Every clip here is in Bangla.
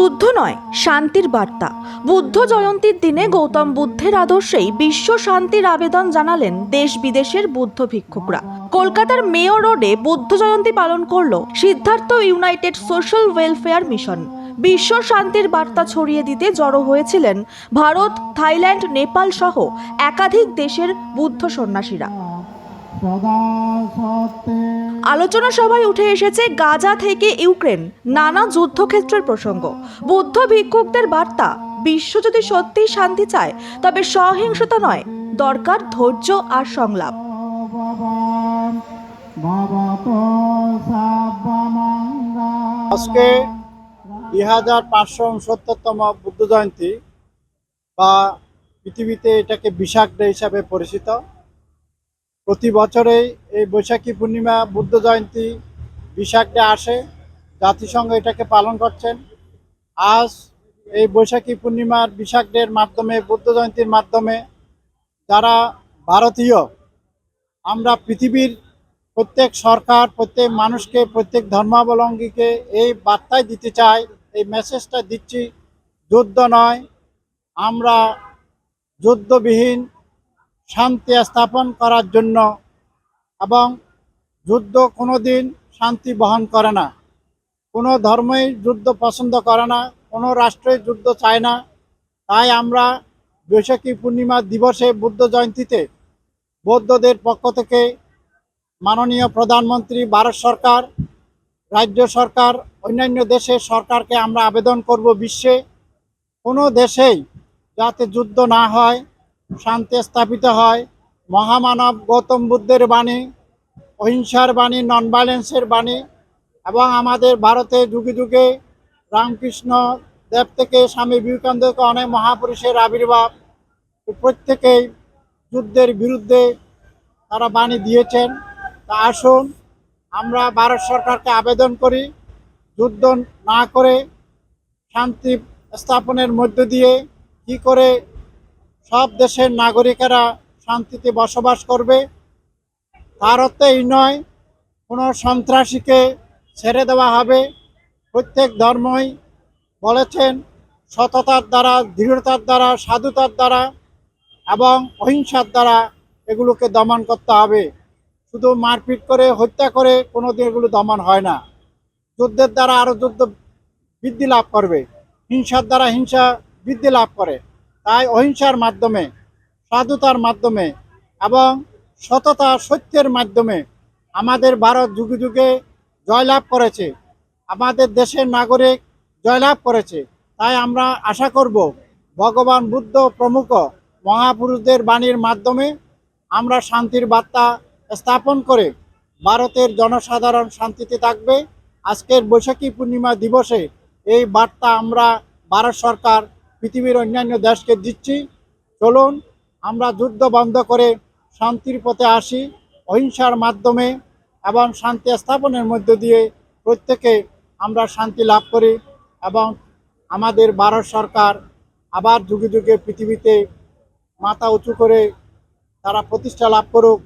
যুদ্ধ নয়, শান্তির বার্তা। বুদ্ধ জয়ন্তীর দিনে গৌতম বুদ্ধের আদর্শেই বিশ্ব শান্তির আবেদন জানালেন দেশ বিদেশের বুদ্ধ ভিক্ষুকরা। কলকাতার মেয়র রোডে বুদ্ধ জয়ন্তী পালন করল Siddhartha united social welfare mission. বিশ্ব শান্তির বার্তা ছড়িয়ে দিতে জড়ো হয়েছিলেন ভারত, থাইল্যান্ড, নেপাল সহ একাধিক দেশের বুদ্ধ সন্ন্যাসীরা। আলোচনা সভায় উঠে এসেছে গাজা থেকে ইউক্রেন নানা যুদ্ধক্ষেত্রের প্রসঙ্গ। বুদ্ধ ভিক্ষুকদের বার্তা বিশ্ব যদি সত্যিই শান্তি চায় তবে সহিংসতা নয় দরকার ধৈর্য আর সংলাপ। আজকে দুই হাজার পাঁচশো উনসত্তরতম বুদ্ধ জয়ন্তী বা পৃথিবীতে এটাকে ডে হিসাবে পরিচিত। প্রতি বছরেই এই বৈশাখী পূর্ণিমা, বুদ্ধ জয়ন্তী, বিশাখ আসে। জাতিসংঘ এটাকে পালন করছেন। আজ এই বৈশাখী পূর্ণিমার বিশাখের মাধ্যমে, বুদ্ধ জয়ন্তীর মাধ্যমে যারা ভারতীয়, আমরা পৃথিবীর প্রত্যেক সরকার, প্রত্যেক মানুষকে, প্রত্যেক ধর্মাবলম্বীকে এই বার্তাই দিতে চাই, এই মেসেজটা দিচ্ছি, যুদ্ধ নয়, আমরা যুদ্ধবিহীন শান্তি স্থাপন করার জন্য এবং যুদ্ধ কোনো দিন শান্তি বহন করে না। কোনো ধর্মই যুদ্ধ পছন্দ করে না, কোনো রাষ্ট্রই যুদ্ধ চায় না। তাই আমরা বৈশাখী পূর্ণিমা দিবসে বুদ্ধ জয়ন্তীতে বৌদ্ধদের পক্ষ থেকে মাননীয় প্রধানমন্ত্রী, ভারত সরকার, রাজ্য সরকার, অন্যান্য দেশের সরকারকে আমরা আবেদন করব বিশ্বে। কোনো দেশেই যাতে যুদ্ধ না হয় শান্তি স্থাপিত হয়। মহামানব গৌতম বুদ্ধের বাণী, অহিংসার বাণী নন ভায়োলেন্সের বাণী এবং আমাদের ভারতে যুগে যুগে রামকৃষ্ণ দেব থেকে স্বামী বিবেকানন্দকে অনেক মহাপুরুষের আবির্ভাব প্রত্যেকেই যুদ্ধের বিরুদ্ধে তারা বাণী দিয়েছেন। তা আসুন, আমরা ভারত সরকারকে আবেদন করি, যুদ্ধ না করে শান্তি স্থাপনের মধ্য দিয়ে কি করে সব দেশের নাগরিকেরা শান্তিতে বসবাস করবে। তার অর্থ এই নয়, কোনো সন্ত্রাসীকে ছেড়ে দেওয়া হবে। প্রত্যেক ধর্মই বলেছেন, সততার দ্বারা, দৃঢ়তার দ্বারা, সাধুতার দ্বারা এবং অহিংসার দ্বারা এগুলোকে দমন করতে হবে। শুধু মারপিট করে, হত্যা করে কোনো দিন এগুলো দমন হয় না। যুদ্ধের দ্বারা আরও যুদ্ধ বৃদ্ধি লাভ করবে। হিংসার দ্বারা হিংসা বৃদ্ধি লাভ করে। তাই অহিংসার মাধ্যমে সাধুতার মাধ্যমে এবং সততা সত্যের মাধ্যমে আমাদের ভারত যুগে যুগে জয়লাভ করেছে, আমাদের দেশের নাগরিক জয়লাভ করেছে। তাই আমরা আশা করব, ভগবান বুদ্ধ প্রমুখ মহাপুরুষদের বাণীর মাধ্যমে আমরা শান্তির বার্তা স্থাপন করে ভারতের জনসাধারণ শান্তিতে থাকবে। আজকের বৈশাখী পূর্ণিমা দিবসে এই বার্তা আমরা ভারত সরকার পৃথিবীর অন্যান্য দেশকে দিচ্ছি, চলুন আমরা যুদ্ধ বন্ধ করে শান্তির পথে আসি, অহিংসার মাধ্যমে এবং শান্তি স্থাপনের মধ্য দিয়ে প্রত্যেকে আমরা শান্তি লাভ করি এবং আমাদের ভারত সরকার আবার যুগে যুগে পৃথিবীতে মাথা উঁচু করে তারা প্রতিষ্ঠা লাভ করুক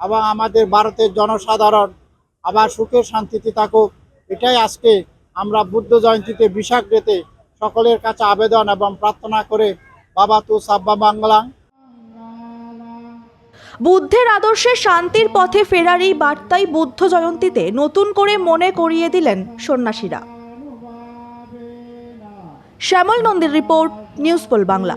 এবং আমাদের ভারতের জনসাধারণ আবার সুখে শান্তিতে থাকুক। এটাই আজকে আমরা বুদ্ধ জয়ন্তীতে বিশাখ ডেতে সকলের কাছে আবেদন এবং প্রার্থনা করে বাবা তু সাব্বা বাংলা। বুদ্ধের আদর্শে শান্তির পথে ফেরার এই বার্তাই বুদ্ধ জয়ন্তীতে নতুন করে মনে করিয়ে দিলেন সন্ন্যাসীরা। শ্যামল নন্দীর রিপোর্ট নিউজ পোল বাংলা।